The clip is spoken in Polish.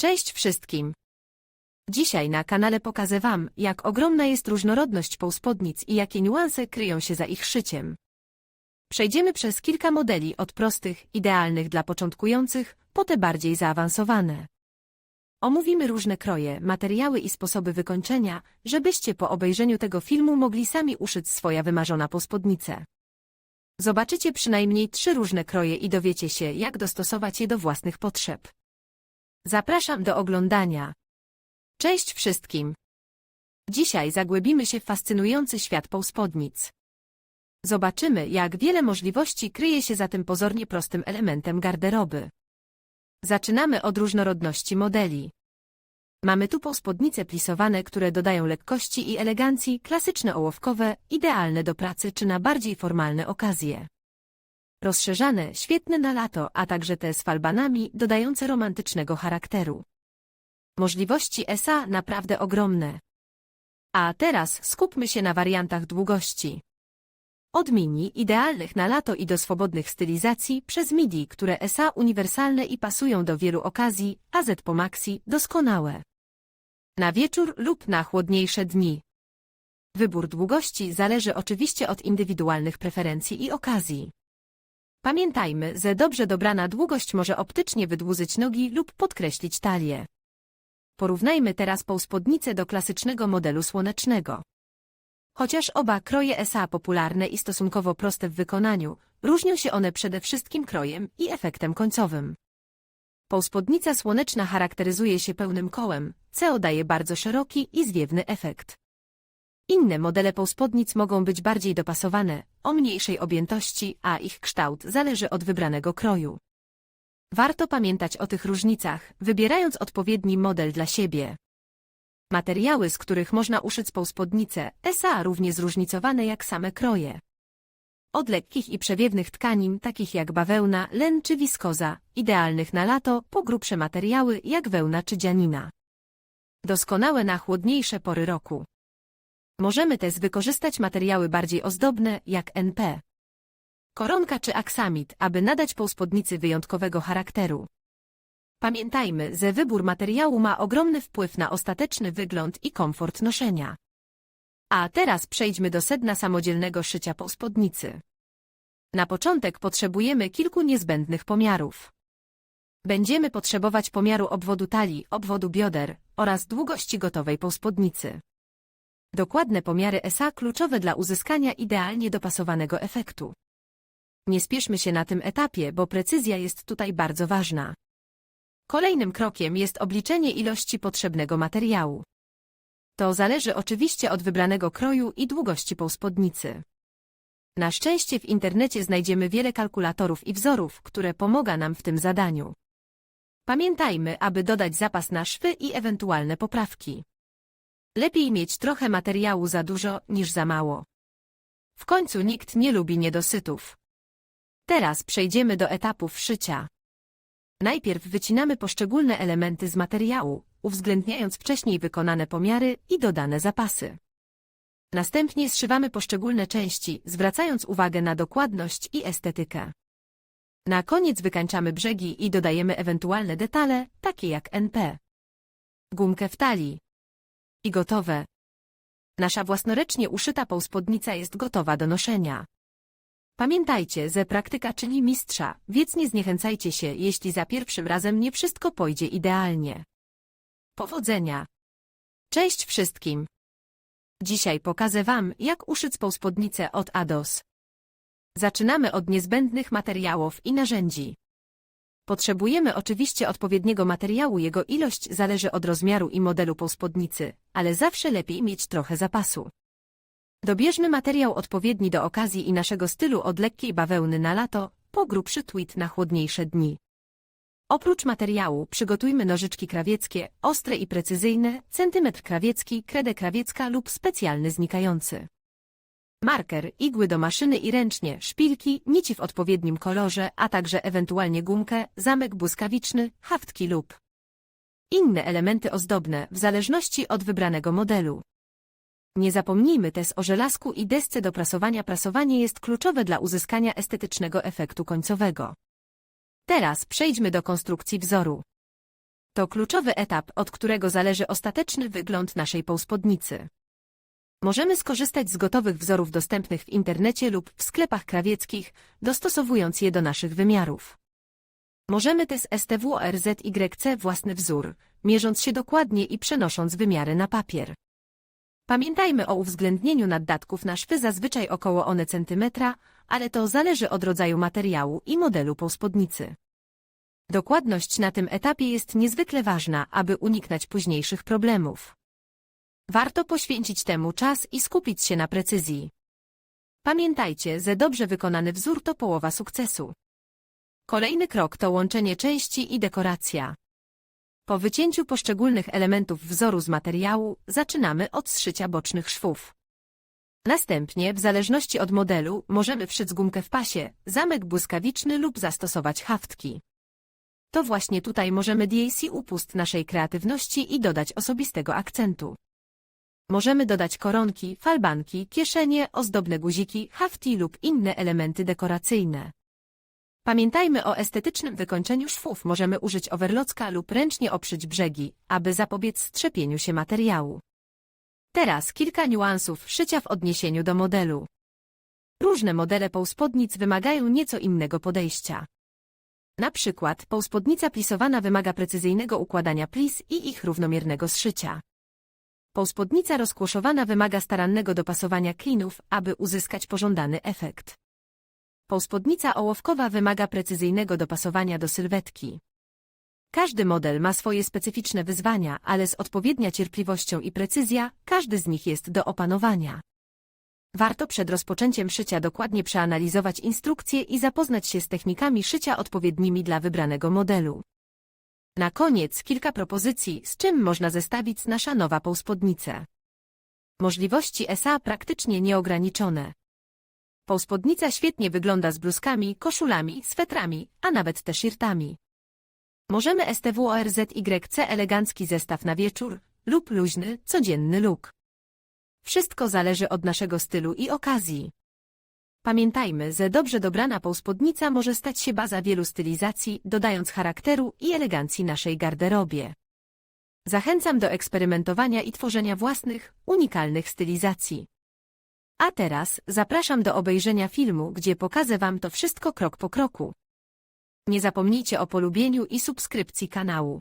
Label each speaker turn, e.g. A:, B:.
A: Cześć wszystkim! Dzisiaj na kanale pokażę Wam, jak ogromna jest różnorodność półspodnic i jakie niuanse kryją się za ich szyciem. Przejdziemy przez kilka modeli od prostych, idealnych dla początkujących, po te bardziej zaawansowane. Omówimy różne kroje, materiały i sposoby wykończenia, żebyście po obejrzeniu tego filmu mogli sami uszyć swoja wymarzona półspodnicę. Zobaczycie przynajmniej trzy różne kroje i dowiecie się, jak dostosować je do własnych potrzeb. Zapraszam do oglądania. Cześć wszystkim! Dzisiaj zagłębimy się w fascynujący świat półspodnic. Zobaczymy, jak wiele możliwości kryje się za tym pozornie prostym elementem garderoby. Zaczynamy od różnorodności modeli. Mamy tu półspodnice plisowane, które dodają lekkości i elegancji, klasyczne ołówkowe, idealne do pracy czy na bardziej formalne okazje. Rozszerzane, świetne na lato, a także te z falbanami, dodające romantycznego charakteru. Możliwości SA naprawdę ogromne. A teraz skupmy się na wariantach długości. Od mini, idealnych na lato i do swobodnych stylizacji, przez midi, które SA uniwersalne i pasują do wielu okazji, a Z po maxi, doskonałe. Na wieczór lub na chłodniejsze dni. Wybór długości zależy oczywiście od indywidualnych preferencji i okazji. Pamiętajmy, że dobrze dobrana długość może optycznie wydłużyć nogi lub podkreślić talię. Porównajmy teraz półspodnicę do klasycznego modelu słonecznego. Chociaż oba kroje SA popularne i stosunkowo proste w wykonaniu, różnią się one przede wszystkim krojem i efektem końcowym. Półspodnica słoneczna charakteryzuje się pełnym kołem, CO daje bardzo szeroki i zwiewny efekt. Inne modele półspodnic mogą być bardziej dopasowane, o mniejszej objętości, a ich kształt zależy od wybranego kroju. Warto pamiętać o tych różnicach, wybierając odpowiedni model dla siebie. Materiały, z których można uszyć półspodnice, SA równie zróżnicowane jak same kroje. Od lekkich i przewiewnych tkanin, takich jak bawełna, len czy wiskoza, idealnych na lato, po grubsze materiały jak wełna czy dzianina. Doskonałe na chłodniejsze pory roku. Możemy też wykorzystać materiały bardziej ozdobne, jak NP. Koronka czy aksamit, aby nadać półspodnicy wyjątkowego charakteru. Pamiętajmy, że wybór materiału ma ogromny wpływ na ostateczny wygląd i komfort noszenia. A teraz przejdźmy do sedna samodzielnego szycia półspodnicy. Na początek potrzebujemy kilku niezbędnych pomiarów. Będziemy potrzebować pomiaru obwodu talii, obwodu bioder oraz długości gotowej półspodnicy. Dokładne pomiary SA kluczowe dla uzyskania idealnie dopasowanego efektu. Nie spieszmy się na tym etapie, bo precyzja jest tutaj bardzo ważna. Kolejnym krokiem jest obliczenie ilości potrzebnego materiału. To zależy oczywiście od wybranego kroju i długości półspodnicy. Na szczęście w internecie znajdziemy wiele kalkulatorów i wzorów, które pomaga nam w tym zadaniu. Pamiętajmy, aby dodać zapas na szwy i ewentualne poprawki. Lepiej mieć trochę materiału za dużo niż za mało. W końcu nikt nie lubi niedosytów. Teraz przejdziemy do etapów szycia. Najpierw wycinamy poszczególne elementy z materiału, uwzględniając wcześniej wykonane pomiary i dodane zapasy. Następnie zszywamy poszczególne części, zwracając uwagę na dokładność i estetykę. Na koniec wykańczamy brzegi i dodajemy ewentualne detale, takie jak NP. Gumkę w talii. I gotowe. Nasza własnoręcznie uszyta półspodnica jest gotowa do noszenia. Pamiętajcie, że praktyka czyni mistrza, więc nie zniechęcajcie się, jeśli za pierwszym razem nie wszystko pójdzie idealnie. Powodzenia! Cześć wszystkim! Dzisiaj pokażę Wam, jak uszyć półspodnicę od ADOS. Zaczynamy od niezbędnych materiałów i narzędzi. Potrzebujemy oczywiście odpowiedniego materiału, jego ilość zależy od rozmiaru i modelu półspodnicy, ale zawsze lepiej mieć trochę zapasu. Dobierzmy materiał odpowiedni do okazji i naszego stylu od lekkiej bawełny na lato, po grubszy tweed na chłodniejsze dni. Oprócz materiału przygotujmy nożyczki krawieckie, ostre i precyzyjne, centymetr krawiecki, kredę krawiecka lub specjalny znikający. Marker, igły do maszyny i ręcznie, szpilki, nici w odpowiednim kolorze, a także ewentualnie gumkę, zamek błyskawiczny, haftki lub inne elementy ozdobne, w zależności od wybranego modelu. Nie zapomnijmy też o żelazku i desce do prasowania. Prasowanie jest kluczowe dla uzyskania estetycznego efektu końcowego. Teraz przejdźmy do konstrukcji wzoru. To kluczowy etap, od którego zależy ostateczny wygląd naszej półspódnicy. Możemy skorzystać z gotowych wzorów dostępnych w internecie lub w sklepach krawieckich, dostosowując je do naszych wymiarów. Możemy też STWRZYC własny wzór, mierząc się dokładnie i przenosząc wymiary na papier. Pamiętajmy o uwzględnieniu naddatków na szwy zazwyczaj około one centymetra, ale to zależy od rodzaju materiału i modelu półspódnicy. Dokładność na tym etapie jest niezwykle ważna, aby uniknąć późniejszych problemów. Warto poświęcić temu czas i skupić się na precyzji. Pamiętajcie, że dobrze wykonany wzór to połowa sukcesu. Kolejny krok to łączenie części i dekoracja. Po wycięciu poszczególnych elementów wzoru z materiału, zaczynamy od zszycia bocznych szwów. Następnie, w zależności od modelu, możemy wszyć gumkę w pasie, zamek błyskawiczny lub zastosować haftki. To właśnie tutaj możemy DAC upust naszej kreatywności i dodać osobistego akcentu. Możemy dodać koronki, falbanki, kieszenie, ozdobne guziki, hafti lub inne elementy dekoracyjne. Pamiętajmy o estetycznym wykończeniu szwów. Możemy użyć overlocka lub ręcznie oprzyć brzegi, aby zapobiec strzepieniu się materiału. Teraz kilka niuansów szycia w odniesieniu do modelu. Różne modele półspodnic wymagają nieco innego podejścia. Na przykład półspodnica plisowana wymaga precyzyjnego układania plis i ich równomiernego zszycia. Półspodnica rozkłoszowana wymaga starannego dopasowania klinów, aby uzyskać pożądany efekt. Półspodnica ołowkowa wymaga precyzyjnego dopasowania do sylwetki. Każdy model ma swoje specyficzne wyzwania, ale z odpowiednia cierpliwością i precyzja, każdy z nich jest do opanowania. Warto przed rozpoczęciem szycia dokładnie przeanalizować instrukcje i zapoznać się z technikami szycia odpowiednimi dla wybranego modelu. Na koniec kilka propozycji, z czym można zestawić nasza nowa półspodnicę. Możliwości SA praktycznie nieograniczone. Półspodnica świetnie wygląda z bluzkami, koszulami, swetrami, a nawet t-shirtami. Możemy STWORZYC elegancki zestaw na wieczór lub luźny, codzienny look. Wszystko zależy od naszego stylu i okazji. Pamiętajmy, że dobrze dobrana półspodnica może stać się baza wielu stylizacji, dodając charakteru i elegancji naszej garderobie. Zachęcam do eksperymentowania i tworzenia własnych, unikalnych stylizacji. A teraz zapraszam do obejrzenia filmu, gdzie pokażę Wam to wszystko krok po kroku. Nie zapomnijcie o polubieniu i subskrypcji kanału.